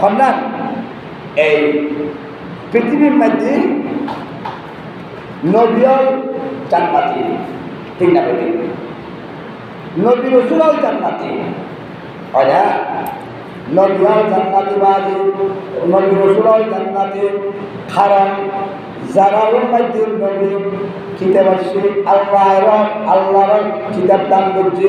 খন্নান, এই পৃথিবীর মধ্যে নবীয় জান্নাতি, ঠিক না বেটি? নবী রসুলাও জান্নাতি। হয় না? নবীরাও জান্নাতি বাজি নবী রসুলাও জান্নাতি। কারণ যারা মধ্যে নবী কিতাব আসছে আল্লাহর আল্লাহর কিতাব দান করছে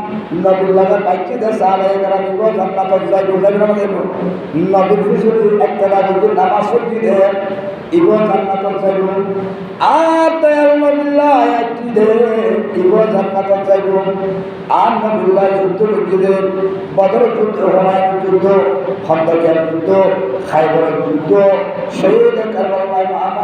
নবীর লগে বাইকতে সালে এরা নিব জান্নাত যাইব যাইব নবীর পিছনে একটা যদি নামাজ পড়ি দে ইব জান্নাত যাইব আর দয়াল নবিল্লাহ একটি দে ইব জান্নাত যাইব আর নবিল্লাহ যুদ্ধ লিখি দে, বদর যুদ্ধ, হুমায়ুন যুদ্ধ, খন্দকের যুদ্ধ খাইবরের যুদ্ধ, শহীদ কারবালায় মামা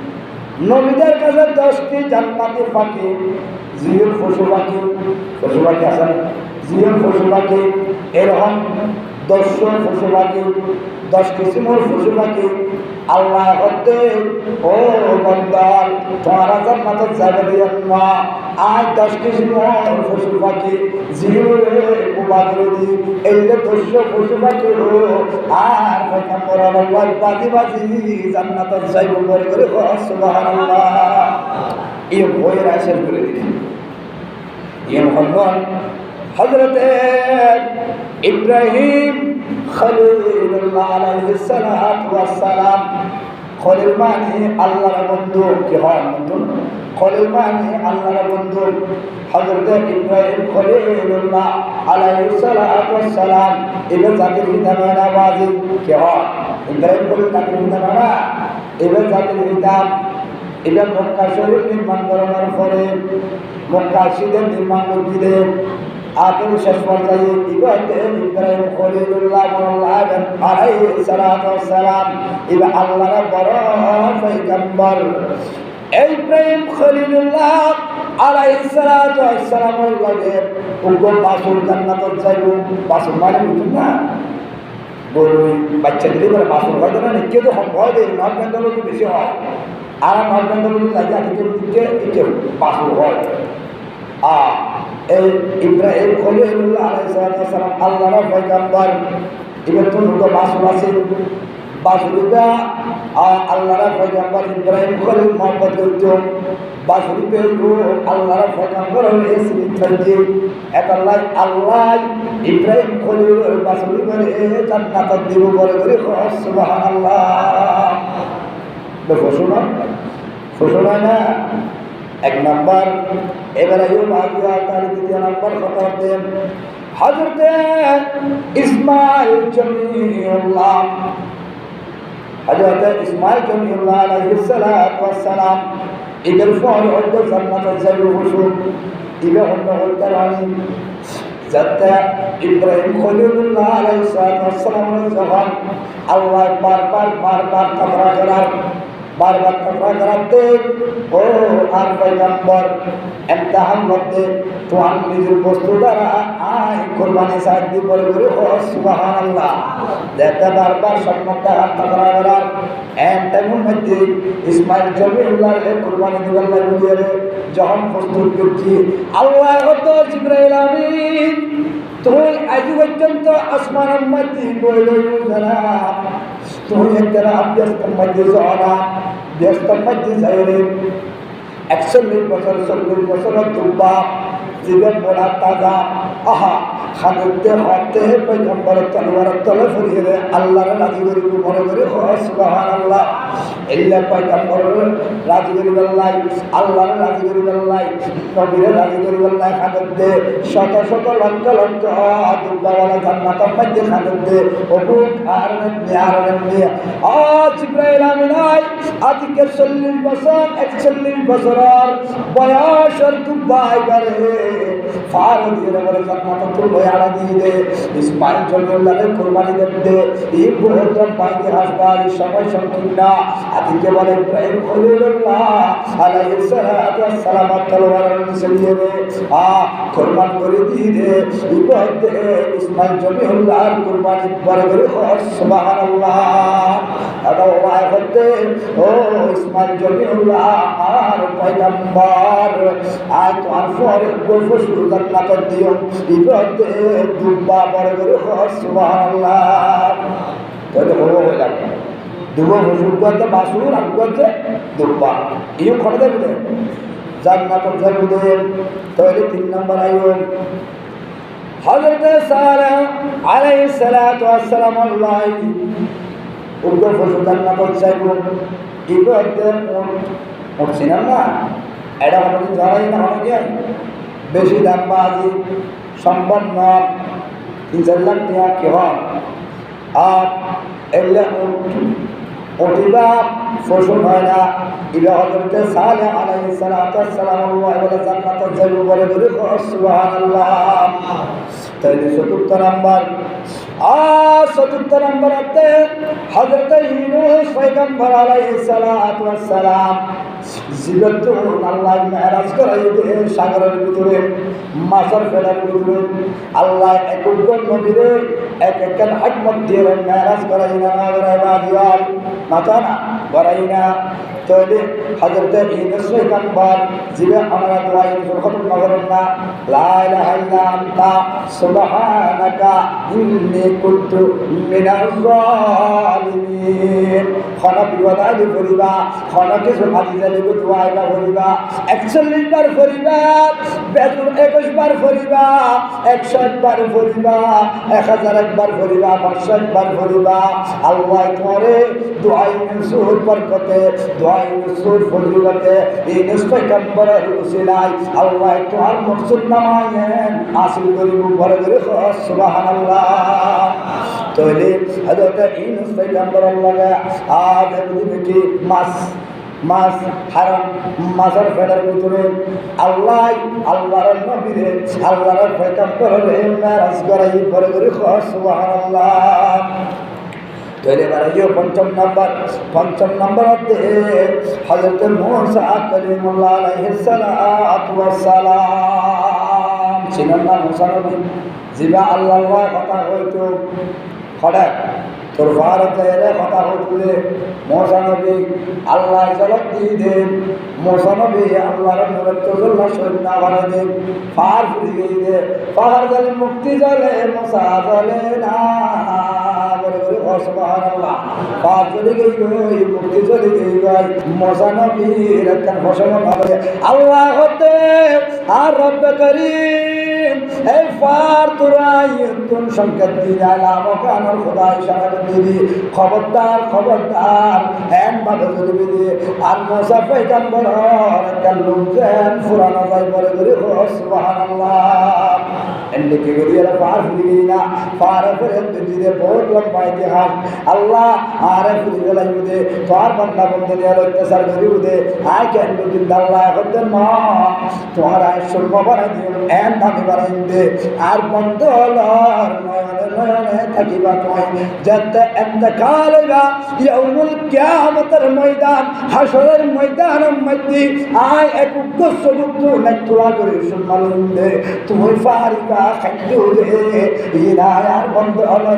নবীদের কাছে দশটি জান্নাতি পাখি জিহুল পশু পাখি পশু পাখি আসেন জিহুল পশু পাখি এরকম দশজন পশু পাখি দশ কিসিমের পশু পাখি আল্লাহ হতে, ও বন্দার তোমারা জান্নাত যাবে দিয়েন না আর দশ কিসিমের পশু পাখি দি দশ পশু পাখি হো। আল্লাহ বাজি বাজি জান্নাত যাইব করে করে সুবহানাল্লাহ। এই বইয়ের আশের করে দিলেন। ইয়ে হজরতে ইব্রাহিম সালাম খলিল মানে আল্লাহর বন্ধু। কি বন্ধু? খলিল মানে আল্লাহর বন্ধু। হজরতে ইব্রাহিম খলিলুল্লাহ আলাইহিস সালাতু ওয়াস সালাম এবার জাতির পিতা নয় না বাজি? কি হয়? ইব্রাহিম খলিল জাতির পিতা নয় না? এবার জাতির পিতা। এটা মক্কা শরীফ নির্মাণ করানোর পরে মক্কা নির্মাণ করছিলেন শেষ পর্যায়ে ইব্রাহিম ইব্রাহিম খলিলুল্লাহ বললেন আলাইহিস সালাতু ওয়াস সালাম, ইবা আল্লাহর বড় পয়গম্বর। এই ইব্রাহিম খলিলুল্লাহ আলাইহিস সালাতু ওয়াস সালামের লগে উগ্র বাসুর জান্নাত যাইব। বাসুর মানে বুঝুন না? বাচ্চা দিলে করে বাসুর হয় না? কেউ তো হয় দেয় নর্থ বেঙ্গল বেশি হয়, আর নর্থ বেঙ্গল লাগে আজকে বাসুর হয়। আর এই ইব্রাহিম খলিলুল্লাহ আলাইহিস সালাম আল্লাহর পয়গম্বর এবার তো দুটো বাসুর আছে বাসুরিটা আল্লাহর পয়গম্বর ইব্রাহিম খলিল মোহাম্মদ করত। বাসুরি পেয়েছিল আল্লাহর পয়গম্বর হয়ে সিরিজ এক আল্লাহ আল্লাহ ইব্রাহিম খলিল বাসুরি করে জান্নাত দিব বলে করে সুবহানাল্লাহ। দেখো শোনো শোনো না এক নম্বর। এবারে তার দ্বিতীয় নম্বর কথা দেন হজরতে ইসমাইল জমিউল্লাহ। হজরত ইসমাইল জমিউল্লাহ আলাইহিস সালাম ঈদের পর অন্য জান্নাত যাবে হুসুন ইবে অন্য হলতারানি যাতে ইব্রাহিম খলিলুল্লাহ আলাইহিস সালাম যখন আল্লাহ বারবার বারবার তাকরা করার বারবার তোমরা করাতেন ও আর পয়গম্বর এমতাহান মধ্যে তোমার নিজের বস্তু দ্বারা আয় কোরবানি সাহায্য করে করে, ও সুবাহান আল্লাহ যেতে বারবার হাত করা করার এম টাইমের মধ্যে ইসমাইল জমিউল্লাহ কোরবানি দিবার লাগিয়ে যখন প্রস্তুত করছি আল্লাহ হতো জিব্রাইল আমিন, তুমি আজ পর্যন্ত আসমানের মধ্যে বইল জানা তুমি একটা ব্যস্তের মধ্যে যাওয়া ব্যস্তের মধ্যে যাই রে একচল্লিশ বছর চল্লিশ বছরের দুর্বা জীবন বড়া তাজা। আহা খাদ্যে হাতে পৈগম্বরের তলোয়ারের তলে ফুরিয়ে দেয় আল্লাহর রাজি মনে করি সুবাহান আল্লাহ এল্লা পৈগম্বরের রাজি করি বেল্লাই আল্লাহর রাজি করি বেল্লাই নবীর রাজি করি বেল্লাই খাদ্যে শত শত লক্ষ লক্ষ দুর্বাওয়ালা জান্নাতের মধ্যে অবুক আর নেমনি আর নেমনি আজ ইব্রাহিম আমিনাই আজকে চল্লিশ বছর, একচল্লিশ বছরের বয়সের দুর্বা এবারে ফার দিয়ে বলে জান্নাত তুলবে আড়া দিয়ে দে। ইসমাইল জমিউল্লাহকে কোরবানি এই বৃহত্তম পাইতে হাসবার সময় সংকীর্ণ আদিকে বলে ইব্রাহিম খলিলুল্লাহ আলাইহিস সালাতু ওয়াস সালাম তলোয়ার নিচে দিয়ে দে। আ, কোরবান করে দিয়ে দে। ইবাদতে ইসমাইল জমিউল্লাহর কোরবানি বড় করে হস সুবহানাল্লাহ। এটা ওয়াই হতে, ও ইসমাইল জমিউল্লাহ আর পয়গম্বর। আয় তো আর পরে গল্প শুরু জান্নাত দিও ইবাদতে দুব্বা বড় হস সুবহানাল্লাহ। তাহলে হব হইলাম দুবো হসুর করতে বাসুর আমি করতে দুব্বা ইও খড় দেবে জান্নাত জরুদের তাহলে তিন নম্বর আইন হযরত সালেহ আলাইহিস সালাতু ওয়াস সালাম আল্লাহ। উগ্র ফসল জান্নাত চাইব। ইবাদতে উঠছিলাম না। এটা আমাদের ধরাই না অনেকে। বেশি দাম বাজি সম্ভব না। তিন চার লাখ টাকা কি আর এগুলো উঠিবা ফসল হয় না। আলাইহিস সালাতু ওয়াস সালাম আল্লাহ বলে, জান্নাত যাইব বলে বলে, সুবহানাল্লাহ। তাইলে চতুর্থ নাম্বার আর চতুর্থ নাম্বার আছে হজরত ইউনুস পয়গম্বর আলাইহিস সালাতু ওয়াস সালাম জীবত আল্লাহ মেরাজ করাইতে সাগরের ভিতরে, মাছের ফেলার ভিতরে, আল্লাহ এক উদ্গন নদীরে এক একখান হাট মধ্যে মেরাজ করাই না করাইবা দিয়াল মাথা না করাই না তবে হজরত ইউনুস পয়গম্বর জীবে আমরা দোয়া ইউনুস খতম না করেন না, লা ইলাহা ইল্লা আনতা সুবহানাকা ইন্নী কুনতু মিনাজ জালিমিন খানা বিবাদালি করিবা খানা কিছু হাতি জালিকে দোয়া এটা করিবা একচল্লিশ বার করিবা বেতন একুশ বার করিবা একশো একবার করিবা এক হাজার একবার করিবা পাঁচশো একবার করিবা আল্লাহ তোমারে দোয়া ইউনুসুর বরকতে দোয়া ইউনুসুর ফজিলতে ইউনুস পয়গম্বরের উসিলাই আল্লাহ তোমার মকসুদ নামায়েন হাসিল করিব বড় করে সুবহানাল্লাহ। তৈরি হযরত ইউনুস পয়গম্বর আল্লাহ আজ কি মাস মাছ হারাম, মাছের ফেটার ভিতরে আল্লাহ, আল্লাহর নবীরে, আল্লাহর সুবহানাল্লাহ। তৈরি বাড়াইও, পঞ্চম নম্বর পঞ্চম নম্বর হজরত মুসা কলিমুল্লাহ আলাইহিস সালাতু ওয়াস সালাম ছিলেন না মুসা জিবা আল্লাহর কথা হইতো, হঠাৎ তোর ভারতে এলে কথা হইতুলে মশা নবী আল্লাহ জলক দিয়ে দেন মশা নবী আল্লাহর নরত্তজল্লা শহীদ না ভাড়া দেন, পাহাড় ফুরি গিয়ে দে পাহাড় জলে মুক্তি জলে মশা জলে না। পাপ চলে গই গই মুক্তি চলে গই গই মশা নবীর একটা ফসল হবে আল্লাহ হতে আর রব্ব করিম, এই ফার তুরাই তুন সংকেত দিয়ে আলাম কানর খোদা ইশারা দিবি। খবরদার খবরদার হ্যান ভাবে চলবি দিয়ে আর মশা পয়গাম্বর, একটা লোকজন ফুরানো যায় বলে করে ইতিহাস। আল্লাহ আরে ফুলি গেলাই বুঝে তোমার বান্দা বন্ধু নিয়ে অত্যাচার করি বুঝে। আয় কেন বুঝিন আল্লাহ করতেন না তোমার আয় দে আর বন্ধ হলো নয়নে থাকিবা কয় যাতে একটা কাল হইবা ইয়াউমুল কিয়ামতের ময়দান হাসরের ময়দানের মধ্যে আয় এক উদ্দেশ্য বুদ্ধ নেতুলা করে শুনমালুম দে তুমি ফারিকা খাদ্য রে ইনায় আর বন্ধ হলো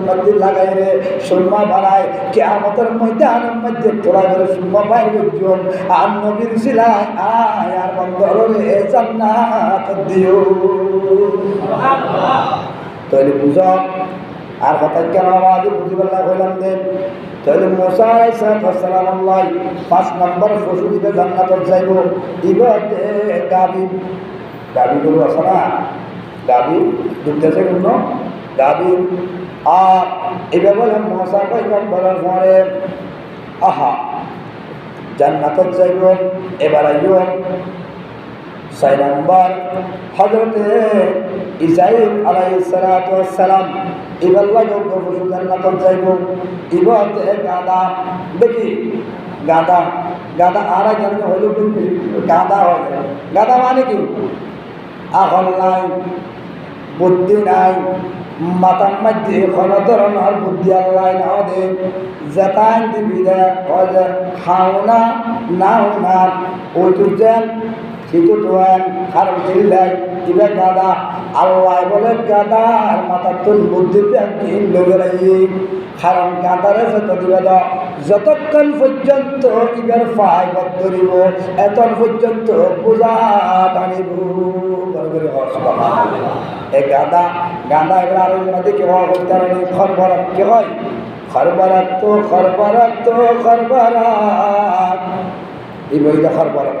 মধ্যে লাগাই রে সুরমা বানায় কিয়ামতের মধ্যে তোলা করে সুরমা বাইরে জন আর নবীর সিলায় আয় আর বন্ধ হলো রে জান্নাত দিও তাহলে বুঝো। আর কথা কেন আমাদের বুঝিবেলা হইলাম দেন তাহলে মোসা সালাম আল্লাহ পাঁচ নম্বর পশু দিবে জান্নাতত যাইব। ইবাতে গাবি। গাবি আছে না? গাবি দুধতেছে কোনো গাবি। আর বলে মশা কইকাম বলার পরে আহা জান্নাতত যাইব। এবার আইব ছয় নম্বর হজরতে ইসাইল আলাইসালাম এবার লাগো পশু জান্নাতত যাইব ইবতে গাদা, দেখি, গাদা গাদা আর একজন হইল গাদা হয় গাদা মানে কি? আহল নাই, বুদ্ধি নাই, মাতার মধ্যে কোনো ধরনের বুদ্ধি আল্লাহ না দে যেতান দিবি দে খাও না না ওই তো গাদা তুল গাদারে যত দিবে যতক্ষণ পর্যন্ত ইবের ফাই ধরিব এতক্ষণ পর্যন্ত পূজা টানিব। এই গাদা গাদা এবার আরও দেখে খরবরাত। কে হয়? খরবরাত তো খরবরাত তো, খরবরাত। এই বইটা খরবরাত।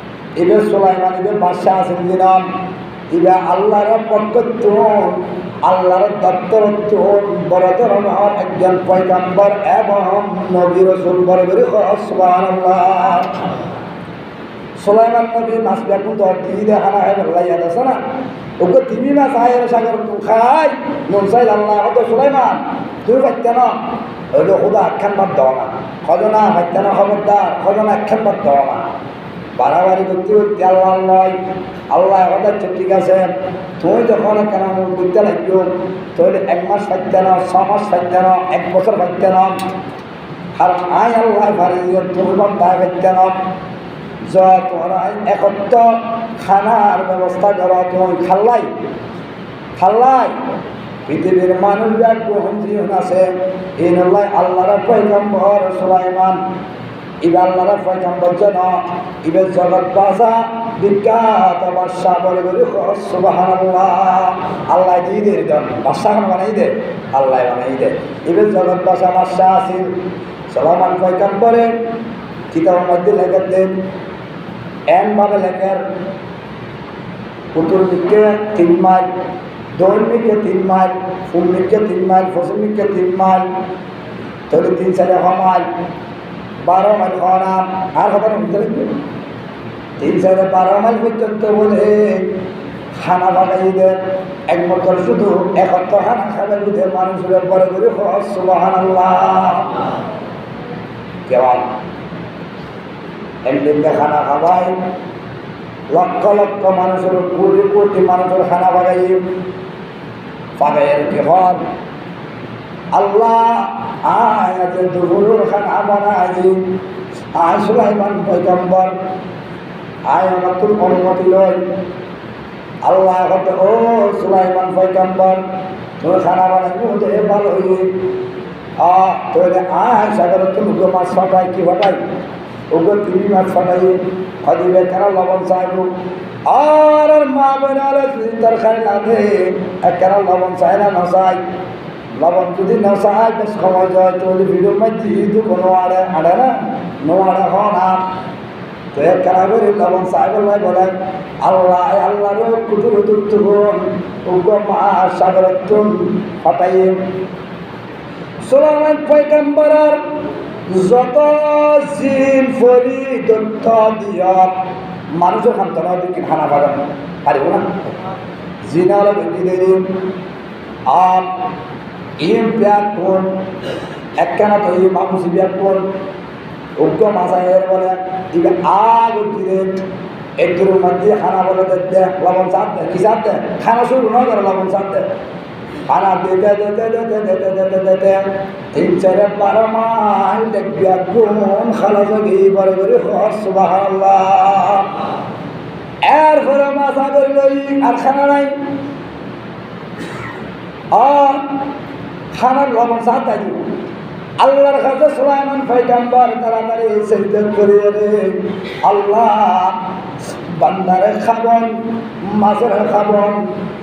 এবার সুলাইমান এবার বাদশাহ আছেন দিলাম এবার আল্লাহর পক্ষত্বন আল্লাহর দপ্তর বড় ধরনের একজন পয়গাম্বর এবং নবী রসুল বড় সুলাইমান নবী মাছ বেগুন তো টিভি দেখা না হয় লাইয়াদ আছে না? ওকে টিভি মাছ আয় সাগর খাই নুন চাই আল্লাহ হত সুলাইমান। তুই পাইতে না? ওইটা খুদা আখ্যান বাদ দেওয়া না। খজনা পাইতে না, খবরদার খজনা আখ্যান বাদ দেওয়া না। বাড়াবাড়ি করতে করতে আল্লাহ নয় আল্লাহ কথা ঠিক আছে। তুমি যখন কেন করতে লাগবে, তাহলে এক মাস পাইতে না ছ মাস পাইতে না এক বছর পাইতে না আর আয় আল্লাহ পারি তুমি বাদ পাইতে না তোমরা একত্র খানার ব্যবস্থা করো, তুমি খাল্লাই। খাল্লাই। পৃথিবীর মানুষ এক গ্রহণ জীবন আছে। এই নল্লাই আল্লাহর পৈগম্বর সুলাইমান। ইবে আল্লাহর পৈগম্বর যেন ইবে জগৎ বিখ্যাত বাদশাহ বলে আল্লাহ দিয়ে দে বাদশাহ বানাই দে? আল্লাহ বানাই দে। ইবে জগৎ বাসা বাদশাহ আছিল সলামান পৈগম্বরে কিতাবের মধ্যে লেখা দেন এমভাবে লেখের উত্তর দিকে তিন মাইল দিকে তিন মাইল পূর্ব তিন মাইল দিকে তিন মাইল তাহলে তিন ছ মাইল। বারো মাইল নাম আর বুঝতে লাগবে তিন চারে বারো মাইল পর্যন্ত বলে খানা বাগাই দেন। একমাত্র শুধু একত্র খানা খাবে বুঝে মানুষের পরে করে সুবাহান কেমন? একদিনকে খানা খাওয়াই, লক্ষ লক্ষ মানুষের কোটি কোটি মানুষের খানা বাগাই পাগাইয়ের কি হন আল্লাহ আয় আছে দুপুরের খানা বানাই আয় সুলাইমান পৈগম্বর আয় আমার তোর অনুমতি লয় আল্লাহ ও সুলাইমান পৈগম্বর তুমি খানা বানাই দে ভালো হইয়ে আ, তোর আয় সাগর তুমি মাছ ফাটাই, কি ফাটাই? ওগুলো তিন মাছ ফাটাই। হদিবে কেন লবণ চাইব? আর মা যদি তরকারি না দে একখানা লবণ চায় না নসাই লবণ যদি নসাই বেশ সময় যায়। তাহলে ভিডিওর মধ্যে তো কোনো আড়ে আড়ে না, নো আড়ে হ না। তো একখানা করে লবণ চাই বলে বলে, আল্লাহ আল্লাহ রে কুতুর তুন উগ্র মা সাগরতুন হটাই সোলামান পয়গম্বরের যত জিন ফরি দত্ত দিয়া মানুষের খান্তনা দিকে খানা পাবেন পারিব না জিনার আর ইম ব্যাগ কোন একখানা তো এই মানুষ ব্যাগ কোন উগ্র মাসায়ের বলে ইবে আগ দিলে একটুর মধ্যে খানা বলে লবণ চাপ দে কি চাপ দে খানা শুরু না করে লবণ চাপ মাস আর খানার লবণ চাপ তাই আল্লাহর কাছে সুলাইমান পয়গাম্বর তাড়াতাড়ি সেজদা করে রে আল্লাহ বান্দারে খাবন, মাছের খাবন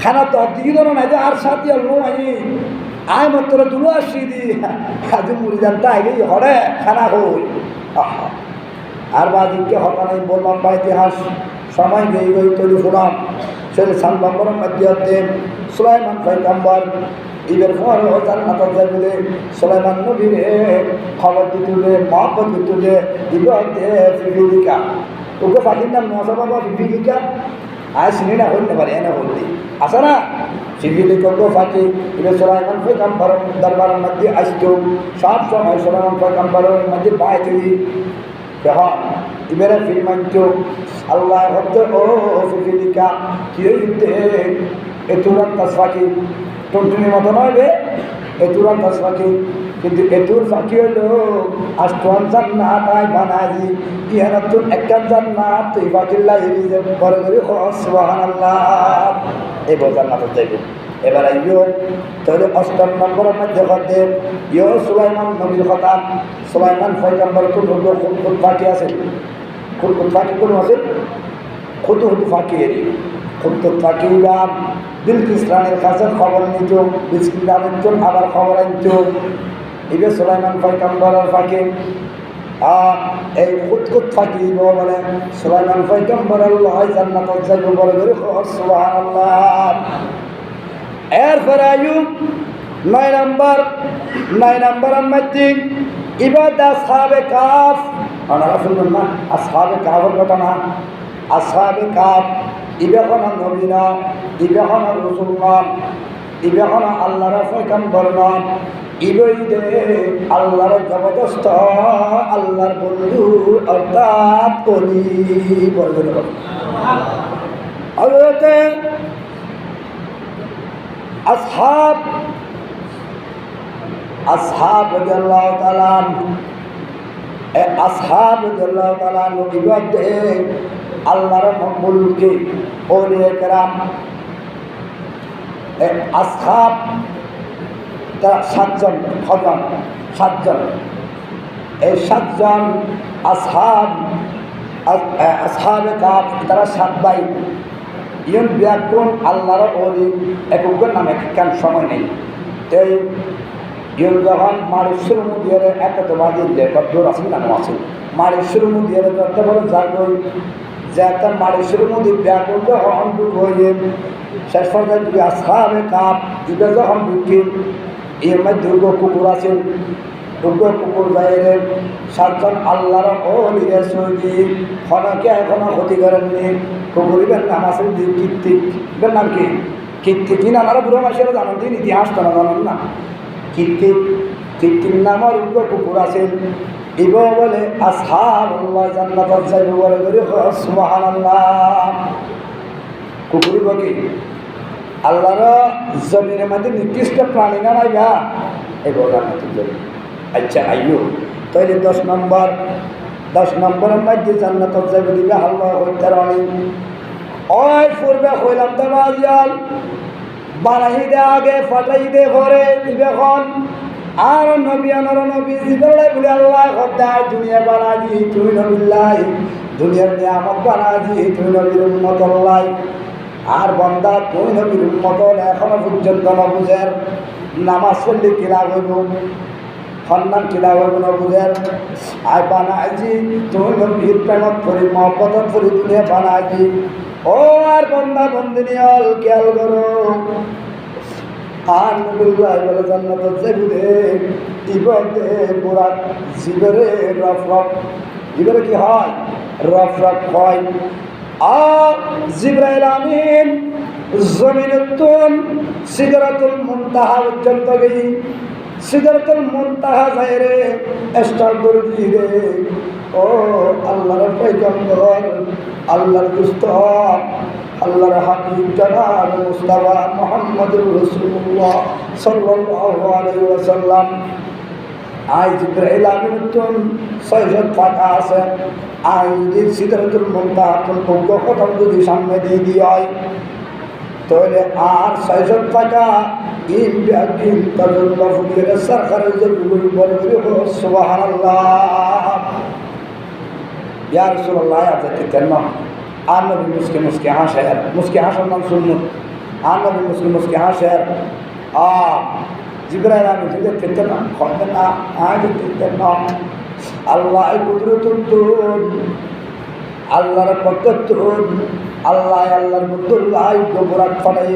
খানা তো দিকে ধরো না যে আর সাথে লো আই আয় মাত্র দুলো আসি দি। আজি মুড়ি তাই গেই হরে, খানা হই। আর বাদিকে হতা নাই বললাম বা ইতিহাস। সময় গেই গই তৈরি শুনাম সেটা সাত নম্বরের মধ্যে সুলাইমান পাইকাম্বর ঈদের পর জান্নাত যায় বলে সুলাইমান নবীর খবর দিতুলে মহব্বত দিতুলে ইবতে ফিফিলিকা ওকে পাখির নাম নশো বাবা ফিফিলিকা আয় চিনি না হইতে পারে, এনে হইতে। আছে না ফিফিলিকা গো ফাঁকি এবার সুলাইমান পয়গাম্বর দরবারের মধ্যে আসতো। সব সময় সুলাইমান পয়গাম্বরের মধ্যে এখন এবারে ফিরমাঞ্চ আল্লাহ হতে ও ফিফিলিকা কি এ তুরান তাস ফাঁকি? টুনটুনির মতো নয় রে এ তুরান তাস ফাঁকি। কিন্তু এতুর ফাঁকি হইল আষ্টন জান্নাত আই বানাজি ইহানাতুন একটা জান্নাত তুই ফাঁকিল্লা হেরি যে বড় করে সুবহানাল্লাহ। এই বল জান্নাত যাইব এবার আইও, তাহলে অষ্টম নম্বরের মধ্যে হতে ইয় সুলাইমান নবীর কথা। সুলাইমান পয়গম্বর কোন হলো কোন কোন ফাঁকি আছে? কোন কোন ফাঁকি কোনো আছে? খুদ হুদ ফাঁকি এরি খুদ ফাঁকি বা বিলকিস রানের কাছে খবর নিত। রানের জন্য আবার খবর আনত। ইবে সুলাইমান পয়গম্বরের ফাঁকি আর এই খুদকুত ফাঁকি বলে। সুলাইমান পয়গম্বর আল্লাহ জান্নাত যাইব বলে করে সুবহানাল্লাহ। এরপরে আয়ুব নয় নম্বর, নয় নম্বরের মধ্যে ইবাদ আসহাবে কাফ। আপনারা শুনবেন না, আসহাবে কাফের কথা না। আসহাবে কাফ ইবেখন নবীনা ইবেখন রসুল্লাহ ইবেখন আল্লাহর পয়গম্বর নাম ইবই আল্লাহর জবরদস্ত আল্লাহর বন্ধু অর্থাৎ আল্লাহর আসহাব তারা সাতজন ছজন সাতজন। এই সাতজন আসহাব, আস- আসহাবে কাপ তারা সাত ভাই। ইয়ন ব্যাকুণ আল্লাহর অলি এককের নামে, কেন সময় নেই? এই ইয়ন যখন মারেশ্বর মুদিয়ার একাতবাদী কদ্দুর আছে নাম আছে? মারেশ্বর মুদিয়ার করতে বলে যার বই যে, একটা মারেশ্বর মুদি ব্যাকুণ যখন দুঃখ হয়ে শেষ পর্যায়ে যদি আসহাবে কাপ ইবে যখন ঢুকি এর দুর্গ কুকুর আছেন দুর্গ কুকুর বাইরে সাতজন আল্লাহর খনকে এখনও ক্ষতি করেননি। কুকুরিবের নাম আছে কীর্তিক এর নাম কি? কীর্তিক কি নাম? আরও বুড়ো মাসের জানেন দিন ইতিহাস তো না জানেন না। কীর্তিক কীর্তির নামের উগ্র কুকুর আছেন ইব বলে আসহাব আল্লাহ জান্নাত যাইব বলে করে। সুবহানাল্লাহ। কুকুরি বকি আল্লাহর জমিনের মধ্যে নির্দিষ্ট প্রাণী না নাই গা এগুলো জান্নাতের জমি। আচ্ছা আইয়ো। তাইলে দশ নম্বর, দশ নম্বরের মধ্যে জান্নাতত যাবে দিবে আল্লাহ হইতারণী ওই পূর্বে হইলাম তো বাজিয়াল বানাই দে আগে, ফাটাই দে ঘরে ইবেখন আর নবী, আনর নবী জিবলাই বলে, আল্লাহ খদ্দায় দুনিয়া বানা দি তুই নবিল্লাই দুনিয়ার নিয়ামত বানা দি তুই নবীর উন্নত লাই। আর বন্দা, তুই নবীর উন্নত এখনও পর্যন্ত নবুঝের নামাজ পড়লে কিলা হইব? সন্মান কিলা হইব নবুঝের আই বানাইছি তুই নবীর প্রেমত করি, মহব্বতত করি, দুনিয়া বানাইছি ও আর বন্দা বন্দিনী অল খেয়াল করো। আর নবুল্লাহ বলে জান্নাত জেবুরে ইবতে বুরাক জিবরে রফ রফ জিবরে কি হয়? রফ রফ হয়। আর জিব্রাইল আমিন জমিনুত্তুন সিদরাতুল মুনতাহা পর্যন্ত গেই সিদরাতুল রে। ও আল্লাহর পয়গম্বর, আল্লাহর দুস্থ, আল্লাহর হাবিব জনাব মুস্তাফা মুহাম্মদুর রাসূলুল্লাহ সাল্লাল্লাহু আলাইহি ওয়াসাল্লাম। আজ জিব্রাইল আমিনুত্তুন ছয়শত ফাঁকা আছে। আর যদি সিদরাতুল মুনতাহা কোন কথা যদি সামনে দিয়ে দিয়ে হয়, তাহলে আর ছয়শত টাকা সরকারের যে গুলো বলে বলে, সুবহানাল্লাহ। ইয়া রাসূলুল্লাহ আছে কেন? আর নবী মুসকে মুসকে হাসে মুসকে হাসার নাম শুনুন আর নবী মুসকে মুসকে হাসে আ জিব্রাইল আমি যদি খেতে না, খন্দ না আজ খেতে না। আল্লাহ কুদরতুন আল্লাহর পদ্ধতুন আল্লাহ আল্লাহর মুদুল্লাহ গোবরাত ফলে